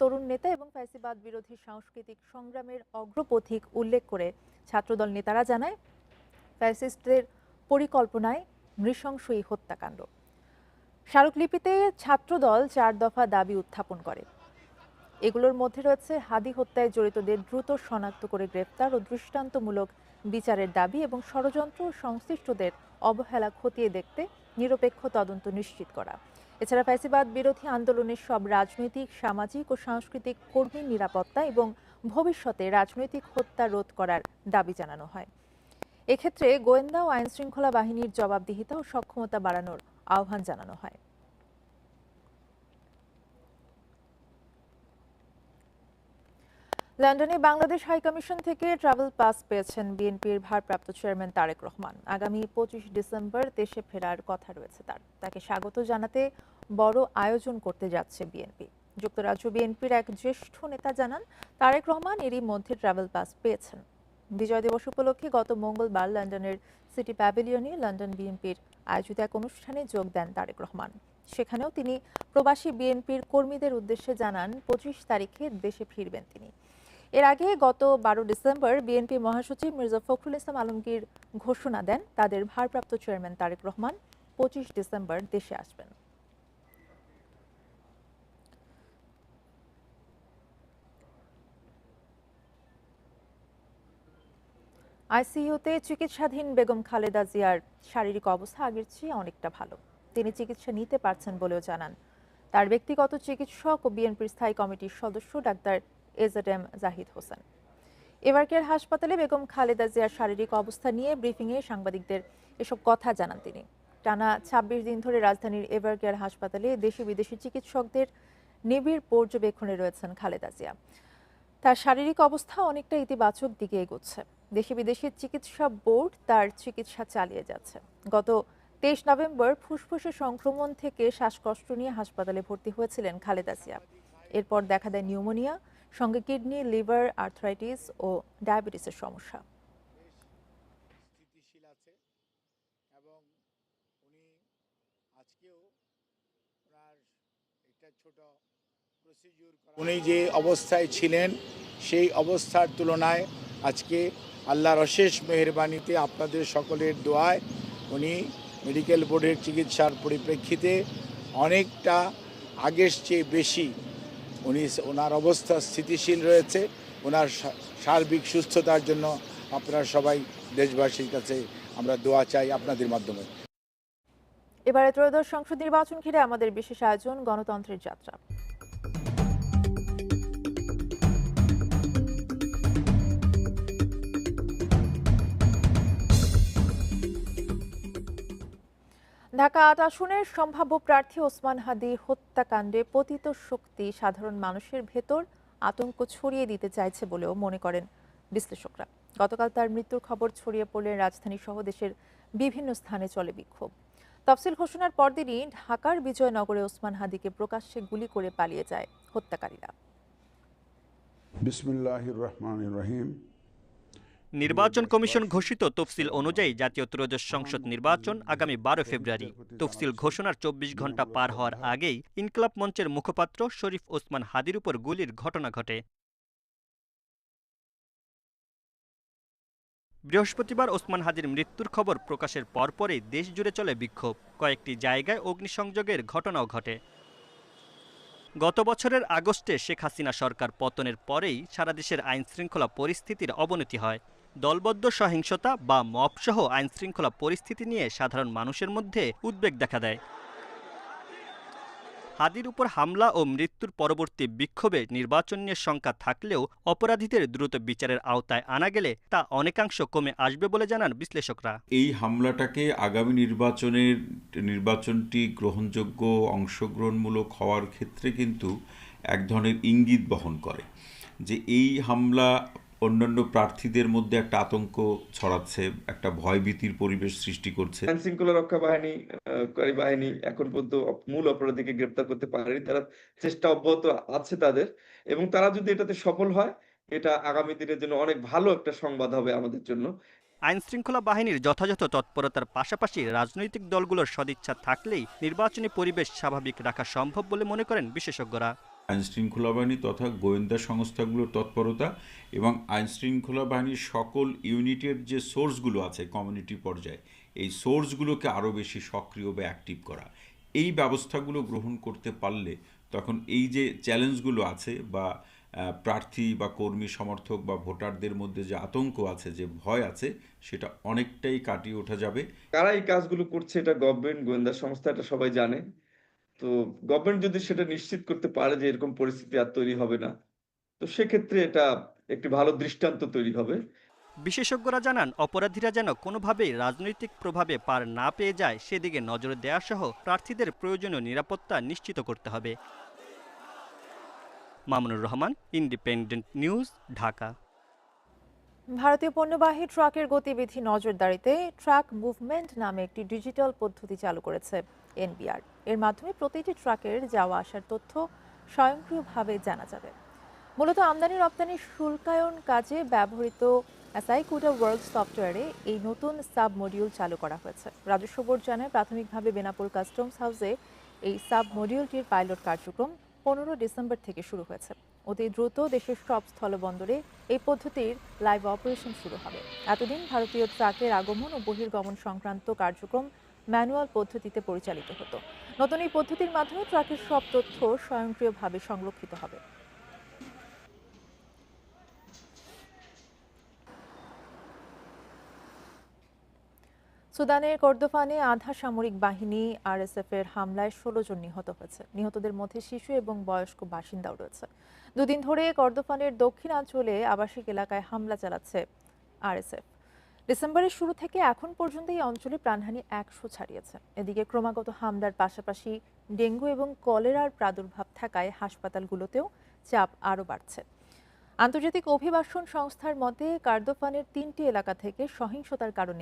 তরুণ নেতা এবং ফ্যাসিবাদ বিরোধী সাংস্কৃতিক সংগ্রামের অগ্রপথিক উল্লেখ করে ছাত্রদল নেতারা জানায়, ফ্যাসিস্টদের পরিকল্পনায় নৃশংসই হত্যাকাণ্ড। স্মারকলিপিতে ছাত্রদল চার দফা দাবি উত্থাপন করে। এগুলোর মধ্যে রয়েছে হাদি হত্যায় জড়িতদের দ্রুত শনাক্ত করে গ্রেফতার ও দৃষ্টান্তমূলক বিচারের দাবি এবং ষড়যন্ত্র সংশ্লিষ্টদের অবহেলা খতিয়ে দেখতে নিরপেক্ষ তদন্ত নিশ্চিত করা। এছাড়া ফ্যাসিবাদ বিরোধী আন্দোলনের সব রাজনৈতিক, সামাজিক ও সাংস্কৃতিক কর্মীর নিরাপত্তা এবং ভবিষ্যতে রাজনৈতিক হত্যা রোধ করার দাবি জানানো হয়। এক্ষেত্রে গোয়েন্দা ও আইনশৃঙ্খলা বাহিনীর জবাবদিহিতা ও সক্ষমতা বাড়ানোর আহ্বান জানানো হয়। লন্ডনে বাংলাদেশ হাইকমিশন থেকে ট্রাভেল পাস পেয়েছেন বিএনপির ভারপ্রাপ্ত চেয়ারম্যান তারেক রহমান। আগামী পঁচিশ ডিসেম্বর দেশে ফেরার কথা রয়েছে তার। তাকে স্বাগত জানাতে বড় আয়োজন করতে যাচ্ছে বিএনপি। যুক্তরাজ্য বিএনপির এক জ্যেষ্ঠ নেতা জানান, তারেক রহমান এরই মধ্যে ট্রাভেল পাস পেয়েছেন। বিজয় দিবস উপলক্ষে গত মঙ্গলবার লন্ডনের সিটি প্যাভিলিয়নে লন্ডন বিএনপির আয়োজিত এক অনুষ্ঠানে যোগ দেন তারেক রহমান। সেখানেও তিনি প্রবাসী বিএনপির কর্মীদের উদ্দেশ্যে জানান, পঁচিশ তারিখে দেশে ফিরবেন তিনি। এর আগে গত বারো ডিসেম্বর বিএনপি মহাসচিব মির্জা ফখরুল ইসলাম আলমগীর ঘোষণা দেন, তাদের ভারপ্রাপ্ত চেয়ারম্যান তারেক রহমান পঁচিশ ডিসেম্বর দেশে আসবেন। আইসিইউতে চিকিৎসাধীন বেগম খালেদা জিয়ার শারীরিক অবস্থা আগের চেয়ে অনেকটা ভালো। তিনি চিকিৎসা নিতে পারছেন বলেও জানান। তার ব্যক্তিগত চিকিৎসক ও বিএনপির স্থায়ী কমিটির সদস্য doctor AZ M Zahid Hossain. এবারকের হাসপাতালে বেগম খালেদা জিয়ার শারীরিক অবস্থা নিয়ে ব্রিফিংয়ে সাংবাদিকদের এসব কথা জানান তিনি। টানা ছাব্বিশ দিন ধরে রাজধানীর এভারকেয়ার হাসপাতালে দেশি বিদেশি চিকিৎসকদের নিবিড় পর্যবেক্ষণে রয়েছেন খালেদা জিয়া। তার শারীরিক অবস্থা অনেকটা ইতিবাচক দিকে এগোচ্ছে। দেশি বিদেশি চিকিৎসা বোর্ড তার চিকিৎসা চালিয়ে যাচ্ছে। গত তেইশ নভেম্বর ফুসফুসে সংক্রমণ থেকে শ্বাসকষ্ট নিয়ে হাসপাতালে ভর্তি হয়েছিলেন খালেদা জিয়া। এরপর দেখা দেয় নিউমোনিয়া সঙ্গে কিডনি লিভার আর্থ্রাইটিস ও ডায়াবেটিসের সমস্যা। স্থিতিশীল আছে এবং উনি আজকেও ওনার একটা ছোট প্রসিডিউর উনি যে অবস্থায় ছিলেন সেই অবস্থার তুলনায় আজকে আল্লাহর অশেষ মেহরবানিতে আপনাদের সকলের দোয়ায় উনি মেডিকেল বোর্ডের চিকিৎসার পরিপ্রেক্ষিতে অনেকটা আগের চেয়ে বেশি উনি ওনার অবস্থা স্থিতিশীল রয়েছে, ওনার সার্বিক সুস্থতার জন্য আপনারা সবাই দেশবাসীর কাছে আমরা দোয়া চাই আপনাদের মাধ্যমে। এবারে ত্রয়োদশ সংসদ নির্বাচন ঘিরে আমাদের বিশেষ আয়োজন, গণতন্ত্রের যাত্রা। ঢাকা আট আসনের সম্ভাব্য প্রার্থী ওসমান হাদি হত্যাকাণ্ডে পতিত শক্তি সাধারণ মানুষের ভেতর আতঙ্ক ছড়িয়ে দিতে চাইছে বলেও মনে করেন বিশ্লেষকরা। গতকাল তার মৃত্যুর খবর ছড়িয়ে পড়লে রাজধানী সহ দেশের বিভিন্ন স্থানে চলে বিক্ষোভ। তফসিল ঘোষণার পরদিনই ঢাকার বিজয়নগরে ওসমান হাদিকে প্রকাশ্যে গুলি করে পালিয়ে যায় হত্যাকারীরা। বিসমিল্লাহির রহমানির রহিম। নির্বাচন কমিশন ঘোষিত তফসিল অনুযায়ী জাতীয় ত্রয়োদশ সংসদ নির্বাচন আগামী বারো ফেব্রুয়ারি। তফসিল ঘোষণার চব্বিশ ঘণ্টা পার হওয়ার আগেই ইনকলাব মঞ্চের মুখপাত্র শরীফ ওসমান হাদির উপর গুলির ঘটনা ঘটে। বৃহস্পতিবার ওসমান হাদির মৃত্যুর খবর প্রকাশের পরপরই দেশ জুড়ে চলে বিক্ষোভ। কয়েকটি জায়গায় অগ্নিসংযোগের ঘটনাও ঘটে। গত বছরের আগস্টে শেখ হাসিনা সরকার পতনের পরেই সারা দেশের আইন শৃঙ্খলা পরিস্থিতির অবনতি হয়। দলবদ্ধ সহিংসতা বা মবসহ আইন শৃঙ্খলা পরিস্থিতি নিয়ে সাধারণ মানুষের মধ্যে উদ্বেগ দেখা দেয়। হাদির উপর হামলা ও মৃত্যুর পরবর্তী বিক্ষোভে নির্বাচন নিয়ে শঙ্কা থাকলেও অপরাধীদের দ্রুত বিচারের আওতায় আনা গেলে তা অনেকাংশ কমে আসবে বলে জানান বিশ্লেষকরা। এই হামলাটাকে আগামী নির্বাচনের, নির্বাচনটি গ্রহণযোগ্য, অংশগ্রহণমূলক হওয়ার ক্ষেত্রে কিন্তু এক ধরনের ইঙ্গিত বহন করে যে এই হামলা অন্যান্য প্রার্থীদের মধ্যে একটা আতঙ্ক ছড়াচ্ছে একটা ভয়ভীতির পরিবেশ সৃষ্টি করছে। আইন শৃঙ্খলা রক্ষা বাহিনী কারী বাহিনী এখন পর্যন্ত মূল অপরাধীকে গ্রেপ্তার করতে পারেনি। তারা চেষ্টা অব্যাহত আছে তাদের এবং তারা যদি এটাতে সফল হয় এটা আগামী দিনের জন্য অনেক ভালো একটা সংবাদ হবে আমাদের জন্য। আইন শৃঙ্খলা বাহিনীর যথাযথ তৎপরতার পাশাপাশি রাজনৈতিক দলগুলোর সদিচ্ছা থাকলেই নির্বাচনী পরিবেশ স্বাভাবিক রাখা সম্ভব বলে মনে করেন বিশেষজ্ঞরা। আইনশৃঙ্খলা বাহিনী তথা গোয়েন্দা সংস্থাগুলোর তৎপরতা এবং আইনশৃঙ্খলা বাহিনীর সকল ইউনিটের যে সোর্সগুলো আছে কমিউনিটি পর্যায়ে, এই সোর্সগুলোকে আরও বেশি সক্রিয় বা অ্যাক্টিভ করা। এই ব্যবস্থাগুলো গ্রহণ করতে পারলে তখন এই যে চ্যালেঞ্জগুলো আছে বা প্রার্থী বা কর্মী, সমর্থক বা ভোটারদের মধ্যে যে আতঙ্ক আছে, যে ভয় আছে, সেটা অনেকটাই কাটিয়ে ওঠা যাবে। কারা এই কাজগুলো করছে এটা গভর্নমেন্ট গোয়েন্দা সংস্থা, এটা সবাই জানে। তো গভর্নমেন্ট যদি সেটা নিশ্চিত করতে পারে যে এরকম পরিস্থিতি আর তৈরি হবে না তো সেক্ষেত্রে এটা একটি ভালো দৃষ্টান্ত তৈরি হবে। বিশেষজ্ঞরা জানান অপরাধীরা যেন কোনোভাবেই রাজনৈতিক প্রভাবে পার না পেয়ে যায় সেদিকে নজর দেওয়া সহ প্রার্থীদের প্রয়োজনীয় নিরাপত্তা নিশ্চিত করতে হবে। Mamunur Rahman independent news Dhaka. ভারতীয় পণ্যবাহী ট্রাকের গতিবিধি নজরদারিতে ট্রাক মুভমেন্ট নামে একটি ডিজিটাল পদ্ধতি চালু করেছে এনবিআর। এর মাধ্যমে প্রতিটি ট্রাকের যাওয়া আসার তথ্য স্বয়ংক্রিয়ভাবে জানা যাবে। মূলত আমদানি রপ্তানি শুল্কায়ন কাজে ব্যবহৃত অ্যাসাইকুডা ওয়ার্ল্ড সফটওয়্যারে এই নতুন সাব মডিউল চালু করা হয়েছে। রাজস্ব বোর্ড জানায়, প্রাথমিকভাবে বেনাপোল কাস্টমস হাউসে এই সাব মডিউলটির পাইলট কার্যক্রম পনেরো ডিসেম্বর থেকে শুরু হয়েছে। অতি দ্রুত দেশের সব স্থলবন্দরে এই পদ্ধতির লাইভ অপারেশন শুরু হবে। এতদিন ভারতীয় ট্রাকের আগমন ও বহির্গমন সংক্রান্ত কার্যক্রম ম্যানুয়াল পদ্ধতিতে পরিচালিত হতো। নতুন এই পদ্ধতির মাধ্যমে ট্রাকের সব তথ্য স্বয়ংক্রিয়ভাবে সংরক্ষিত হবে। সুদানের কর্দোফানে আধা সামরিক বাহিনী আরএসএফ এর হামলায় ষোলো জন নিহত হয়েছে। নিহতদের মধ্যে শিশু এবং বয়স্ক বাসিন্দাও রয়েছে। দুদিন ধরে কর্দোফানের দক্ষিণাঞ্চলে আবাসিক এলাকায় হামলা চালাচ্ছে আরএসএফ। ডিসেম্বরের শুরু থেকে এখন পর্যন্ত এই অঞ্চলে প্রাণহানি একশো ছাড়িয়েছে। এদিকে ক্রমাগত হামলার পাশাপাশি ডেঙ্গু এবং কলেরার প্রাদুর্ভাব থাকায় হাসপাতালগুলোতেও চাপ আরও বাড়ছে। আন্তর্জাতিক অভিবাসন সংস্থার মতে কার্দোফানের তিনটি এলাকা থেকে সহিংসতার কারণে